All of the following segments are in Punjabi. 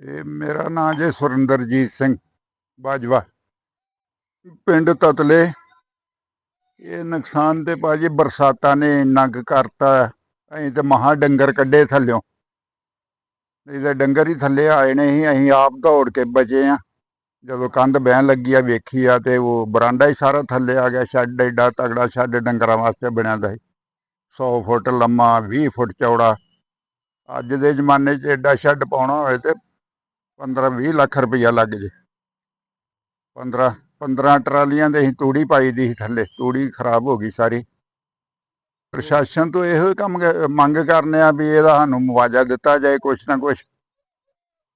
ਇਹ ਮੇਰਾ ਨਾਮ ਜੇ ਸੁਰਿੰਦਰਜੀਤ ਸਿੰਘ ਬਾਜਵਾ। ਪਿੰਡ ਤਤਲੇ। ਇਹ ਨੁਕਸਾਨ ਤੇ ਭਾਜੀ ਬਰਸਾਤਾਂ ਨੇ ਇੰਨਾ ਕੁ ਕਰਤਾ। ਅਸੀਂ ਤੇ ਮਹਾ ਡੰਗਰ ਕੱਢੇ ਥੱਲਿਓਂ। ਨਹੀਂ ਤਾਂ ਡੰਗਰ ਹੀ ਥੱਲੇ ਆਏ ਨੇ ਸੀ ਅਸੀਂ ਆਪ ਦੌੜ ਕੇ ਬਚੇ ਆ। ਜਦੋਂ ਕੰਧ ਬਹਿਣ ਲੱਗੀ ਆ, ਵੇਖੀ ਆ ਤੇ ਉਹ ਬਰਾਂਡਾ ਹੀ ਸਾਰਾ ਥੱਲੇ ਆ ਗਿਆ। ਸ਼ੈੱਡ ਐਡਾ ਤਗੜਾ ਸ਼ੈੱਡ ਡੰਗਰਾਂ ਵਾਸਤੇ ਬਣਿਆ ਦਾ ਸੀ। 100 ਫੁੱਟ ਲੰਮਾ 20 ਫੁੱਟ ਚੌੜਾ। ਅੱਜ ਦੇ ਜ਼ਮਾਨੇ 'ਚ ਐਡਾ ਸ਼ੈੱਡ ਪਾਉਣਾ ਹੋਵੇ ਤੇ 15 20 ਲੱਖ ਰੁਪਈਆ ਲੱਗ ਜੇ। 15 15 ਟਰਾਲੀਆਂ ਦੇ ਅਸੀਂ ਤੂੜੀ ਪਾਈ ਦੀ ਸੀ ਥੱਲੇ। ਤੂੜੀ ਖਰਾਬ ਹੋ ਗਈ ਸਾਰੀ। ਪ੍ਰਸ਼ਾਸਨ ਤੋਂ ਇਹੋ ਹੀ ਕੰਮ ਮੰਗ ਕਰਨੇ ਆ ਵੀ ਇਹਦਾ ਸਾਨੂੰ ਮੁਆਵਜ਼ਾ ਦਿੱਤਾ ਜਾਏ ਕੁਛ ਨਾ ਕੁਛ।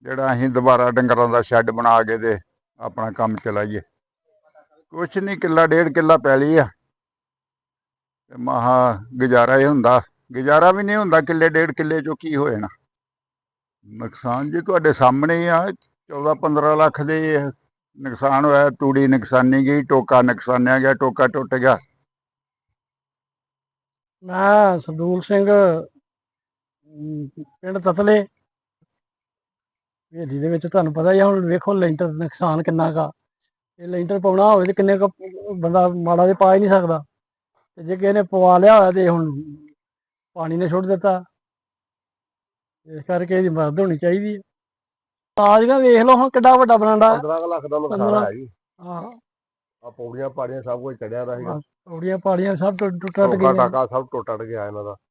ਜਿਹੜਾ ਅਸੀਂ ਦੁਬਾਰਾ ਡੰਗਰਾਂ ਦਾ ਸ਼ੈੱਡ ਬਣਾ ਕੇ ਤੇ ਆਪਣਾ ਕੰਮ ਚਲਾਈਏ। ਕੁਛ ਨਹੀਂ ਕਿੱਲਾ ਡੇਢ ਕਿੱਲਾ ਪੈਲੀ ਆ। ਤੇ ਮਹਾ ਗੁਜ਼ਾਰਾ ਹੀ ਹੁੰਦਾ। ਗੁਜ਼ਾਰਾ ਵੀ ਨਹੀਂ ਹੁੰਦਾ ਕਿੱਲੇ ਡੇਢ ਕਿੱਲੇ ਚੋਂ ਕੀ ਹੋ ਜਾਣਾ। ਨੁਕਸਾਨ ਜੀ ਤੁਹਾਡੇ ਸਾਹਮਣੇ ਆ 14 15 ਲੱਖ ਦੇ ਨੁਕਸਾਨ ਹੋਇਆ, ਤੂੜੀ ਨੁਕਸਾਨੀ ਗਈ, ਟੋਕਾ ਨੁਕਸਾਨਿਆ ਗਿਆ, ਟੋਕਾ ਟੁੱਟ ਗਿਆ। ਮੈਂ ਸਰਦੂਲ ਸਿੰਘ ਪਿੰਡ ਤਤਲੇ। ਹਵੇਲੀ ਦੇ ਵਿੱਚ ਤੁਹਾਨੂੰ ਪਤਾ ਹੀ ਆ, ਹੁਣ ਵੇਖੋ ਲੈਂਟਰ ਨੁਕਸਾਨ ਕਿੰਨਾ ਕਾ ਇਹ ਲੈਂਟਰ ਪਾਉਣਾ ਹੋਵੇ ਤੇ ਕਿੰਨੇ ਕੁ ਬੰਦਾ ਮਾੜਾ ਤੇ ਪਾ ਹੀ ਨਹੀਂ ਸਕਦਾ। ਤੇ ਜੇ ਕਿਸੇ ਨੇ ਪਵਾ ਲਿਆ ਹੋਇਆ ਤੇ ਹੁਣ ਪਾਣੀ ਨੇ ਛੁੱਟ ਦਿੱਤਾ। ਇਸ ਕਰਕੇ ਇਹਦੀ ਮਦਦ ਹੋਣੀ ਚਾਹੀਦੀ ਹੈ। ਆਜਗਾ ਵੇਖ ਲਓ ਹੁਣ ਕਿੱਡਾ ਵੱਡਾ ਬਰਾਂਡਾ। 15 ਲੱਖ ਦਾ ਨੁਕਸਾਨ। ਹੈ ਜੀ। ਹਾਂ ਆ ਪੌੜੀਆਂ ਪਾੜੀਆਂ ਸਭ ਕੁਝ ਚੜਿਆ ਦਾ ਸੀਗਾ। ਪੌੜੀਆਂ ਪਾੜੀਆਂ ਸਭ ਟੁੱਟ ਟਾਕਾ ਸਭ ਟੁੱਟ ਟੱਟ ਗਿਆ ਇਹਨਾਂ ਦਾ।